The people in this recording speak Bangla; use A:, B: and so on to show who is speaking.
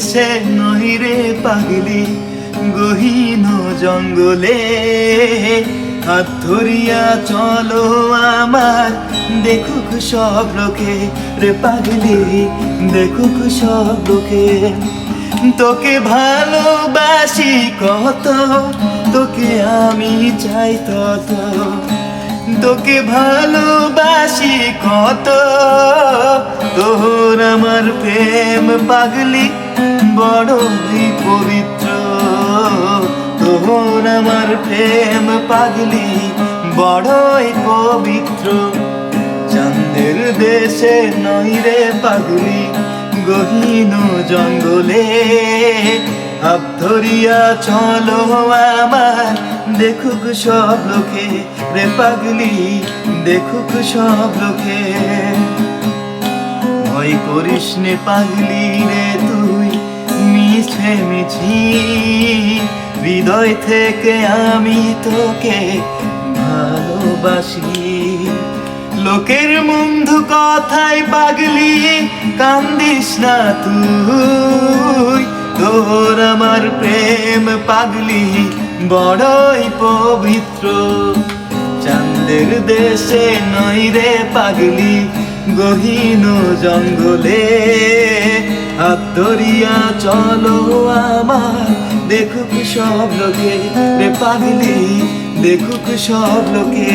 A: সে নহিরে পাগলি, গহীন জঙ্গলে। হাত ধরিয়া চলো আমার, দেখুক সব লোকে। রে পাগলি, দেখুক সব লোকে। তোকে ভালোবাসি কত, তোকে আমি চাই তত। তোকে ভালোবাসি কত, তোর আমার প্রেম পাগলি। বড়ই পবিত্র। তোর আমার প্রেম পাগলি বড়ই পবিত্র। চাঁদের দেশে নই রে পাগলি, গহীন জঙ্গলে। হাত ধরিয়া চলো আমার, দেখুক সব লোকে রে পাগলি, দেখুক সব লোকে। ভয় করিস নে পাগলি রে, তুই মিছে মিছি হৃদয় থেকে আমি তোকে ভালোবাসি। লোকের মুন্ধু কথায় পাগলি, কান্দিস না তুই। তোর আমার প্রেম পাগলি, বড়ই পবিত্র। চাঁদের দেশে নই রে পাগলি গহীন জঙ্গলে। হাত ধরিয়া চলো আমার। দেখুক সব লোকে রে পাগলি দেখুক সব লোকে।